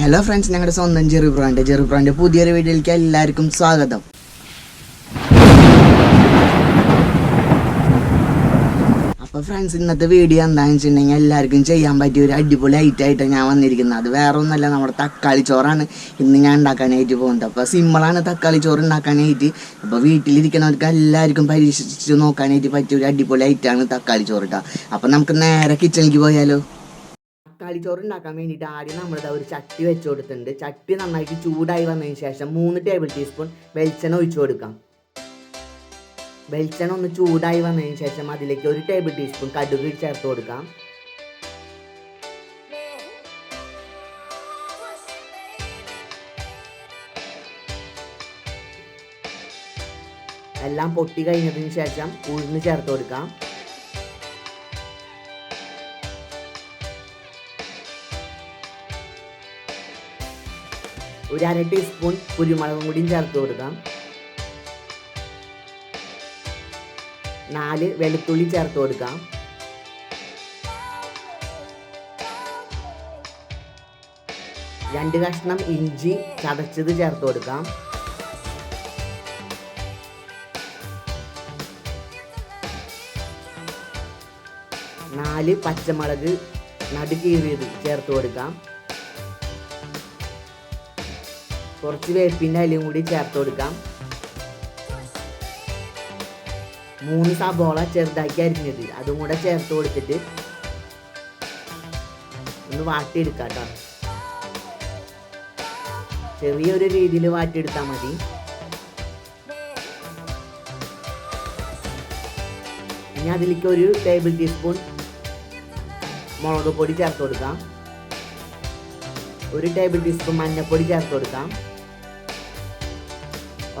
Hello friends ഞങ്ങളുടെ സ്വന്തം Jerry brand Jerry brand പുതിയൊരു വീഡിയോയിലേക്ക് എല്ലാവർക്കും സ്വാഗതം. അപ്പോൾ ഫ്രണ്ട്സ് ഇന്നത്തെ വീഡിയോ എന്താണെന്ന് വെച്ചിട്ടുണ്ടെങ്കിൽ എല്ലാവർക്കും ചെയ്യാൻ പറ്റിയ ഒരു അടിപൊളി ഐറ്റം ആയിട്ട് ഞാൻ വന്നിരിക്കുന്നത്. അത് വേറെ ഒന്നല്ല നമ്മുടെ തക്കാളി ചോറാണ് ഇന്ന് ഞാൻ ഉണ്ടാക്കാനായിട്ട് പോകുന്നത്. അപ്പോൾ സിമ്പിളാണ് തക്കാളി ചോറ് ഉണ്ടാക്കാനായിട്ട്. അപ്പോൾ വീട്ടിലിരിക്കുന്നവർക്ക് എല്ലാവർക്കും പരീക്ഷിച്ച് നോക്കാനായിട്ട് പറ്റിയ ഒരു അടിപൊളി ഐറ്റമാണ് തക്കാളി ചോറ് കേട്ടോ അപ്പോൾ നമുക്ക് നേരെ കിച്ചണിലേക്ക് പോയാലോ. തക്കാളി ഉണ്ടാക്കാൻ വേണ്ടിയിട്ട് ആദ്യം നമ്മളിതാ ഒരു ചട്ടി വെച്ച് കൊടുത്തിട്ടുണ്ട്. ചട്ടി നന്നായിട്ട് ചൂടായി വന്നതിന് ശേഷം മൂന്ന് ടേബിൾ ടീസ്പൂൺ വെളിച്ചെണ്ണ ഒഴിച്ചു കൊടുക്കാം. വെളിച്ചെണ്ണ ഒന്ന് ചൂടായി വന്നതിന് ശേഷം അതിലേക്ക് ഒരു ടേബിൾ ടീസ്പൂൺ കടുക് ചേർത്ത് കൊടുക്കാം. എല്ലാം പൊട്ടി കഴിഞ്ഞതിന് ശേഷം ഉഴുന്ന് ചേർത്ത് കൊടുക്കാം. ഒരു അര ടീസ്പൂൺ കുരുമുളകും കൂടിയും ചേർത്ത് കൊടുക്കാം. നാല് വെളുത്തുള്ളി ചേർത്ത് കൊടുക്കാം. രണ്ട് കഷ്ണം ഇഞ്ചി ചതച്ചത് ചേർത്ത് കൊടുക്കാം. നാല് പച്ചമുളക് നടുക്കീറിയത് ചേർത്ത് കൊടുക്കാം. കുറച്ച് വേപ്പിന്റെ അലയും കൂടി ചേർത്ത് കൊടുക്കാം. മൂന്ന് സബോള ചെറുതാക്കി അരിഞ്ഞത്. അതും കൂടെ ചേർത്ത് കൊടുത്തിട്ട് ഒന്ന് വാട്ടിയെടുക്കാം കേട്ടോ. ചെറിയൊരു രീതിയിൽ വാട്ടിയെടുത്താൽ മതി. ഇനി അതിലേക്ക് ഒരു ടേബിൾ ടീസ്പൂൺ മുളക് പൊടി ചേർത്ത് കൊടുക്കാം. ഒരു ടേബിൾ ടീസ്പൂൺ മഞ്ഞൾപ്പൊടി ചേർത്ത് കൊടുക്കാം.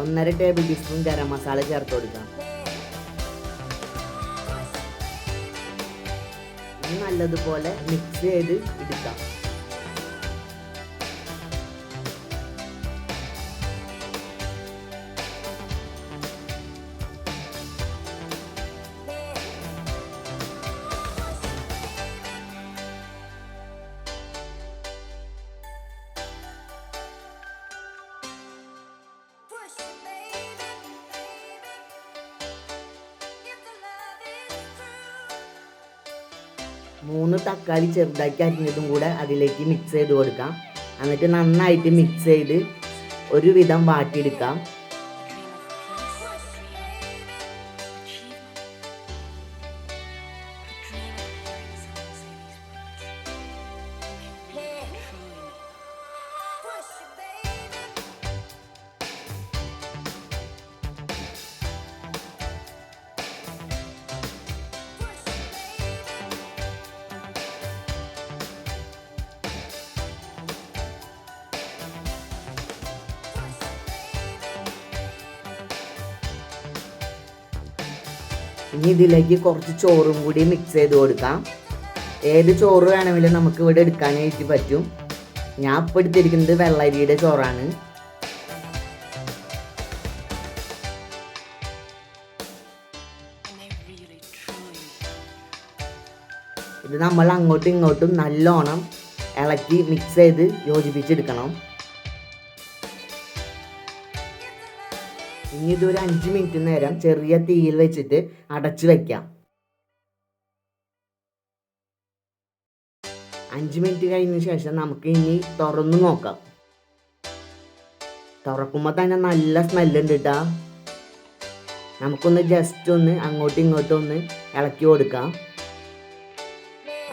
ഒന്നര ടേബിൾ ടീസ്പൂൺ ഗരം മസാല ചേർത്ത് കൊടുക്കാം. നല്ലതുപോലെ മിക്സ് ചെയ്ത് എടുക്കാം. മൂന്ന് തക്കാളി ചെറുതാക്കി അരിഞ്ഞതും കൂടെ അതിലേക്ക് മിക്സ് ചെയ്ത് കൊടുക്കാം. എന്നിട്ട് നന്നായിട്ട് മിക്സ് ചെയ്ത് ഒരുവിധം വാട്ടിയെടുക്കാം. ഇനി ഇതിലേക്ക് കുറച്ച് ചോറും കൂടി മിക്സ് ചെയ്ത് കൊടുക്കാം. ഏത് ചോറ് വേണമെങ്കിലും നമുക്ക് ഇവിടെ എടുക്കാനായിട്ട് പറ്റും. ഞാൻ ഇപ്പോൾ എടുത്തിരിക്കുന്നത് വെള്ളരിയുടെ ചോറാണ്. ഇത് നമ്മൾ അങ്ങോട്ടും ഇങ്ങോട്ടും നല്ലോണം ഇളക്കി മിക്സ് ചെയ്ത് യോജിപ്പിച്ചെടുക്കണം. ഇനി ഇതൊരു അഞ്ച് മിനിറ്റ് നേരം ചെറിയ തീയിൽ വെച്ചിട്ട് അടച്ചു വെക്കാം. അഞ്ച് മിനിറ്റ് കഴിഞ്ഞ ശേഷം നമുക്ക് ഇനി തുറന്നു നോക്കാം. തുറക്കുമ്പോൾ തന്നെ നല്ല സ്മെല്ലുണ്ട് കേട്ടാ നമുക്കൊന്ന് ജസ്റ്റ് ഒന്ന് അങ്ങോട്ടും ഇങ്ങോട്ടും ഒന്ന് ഇളക്കി കൊടുക്കാം.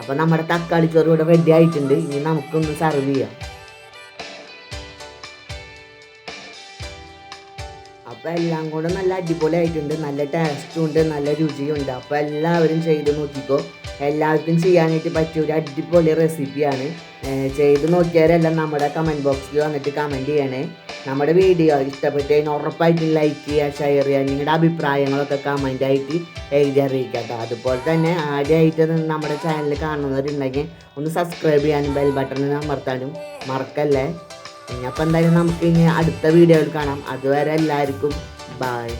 അപ്പം നമ്മുടെ തക്കാളി ചോറ് ഇവിടെ റെഡി ആയിട്ടുണ്ട്. ഇനി നമുക്കൊന്ന് സർവ് ചെയ്യാം. അപ്പോൾ എല്ലാം കൂടെ നല്ല അടിപൊളിയായിട്ടുണ്ട് നല്ല ടേസ്റ്റും ഉണ്ട് നല്ല രുചിയുണ്ട്. അപ്പോൾ എല്ലാവരും ചെയ്ത് നോക്കിക്കോ. എല്ലാവർക്കും ചെയ്യാനായിട്ട് പറ്റിയ ഒരു അടിപൊളി റെസിപ്പിയാണ് ചെയ്ത് നോക്കിയവരെല്ലാം നമ്മുടെ കമന്റ് ബോക്സിൽ വന്നിട്ട് കമന്റ് ചെയ്യണേ. നമ്മുടെ വീഡിയോ ഇഷ്ടപ്പെട്ട് കഴിഞ്ഞാൽ ഉറപ്പായിട്ടും ലൈക്ക് ചെയ്യുക ഷെയർ ചെയ്യുക നിങ്ങളുടെ അഭിപ്രായങ്ങളൊക്കെ കമന്റായിട്ട് എഴുതി അറിയിക്കാം അതുപോലെ തന്നെ ആദ്യമായിട്ട് നമ്മുടെ ചാനൽ കാണുന്നവരുണ്ടെങ്കിൽ ഒന്ന് സബ്സ്ക്രൈബ് ചെയ്യാനും ബെൽ ബട്ടൺ അമർത്താനും മറക്കല്ലേ? അപ്പോൾ എന്തായാലും നമുക്ക് ഇനി അടുത്ത വീഡിയോയിൽ കാണാം. അതുവരെ എല്ലാവർക്കും ബായ്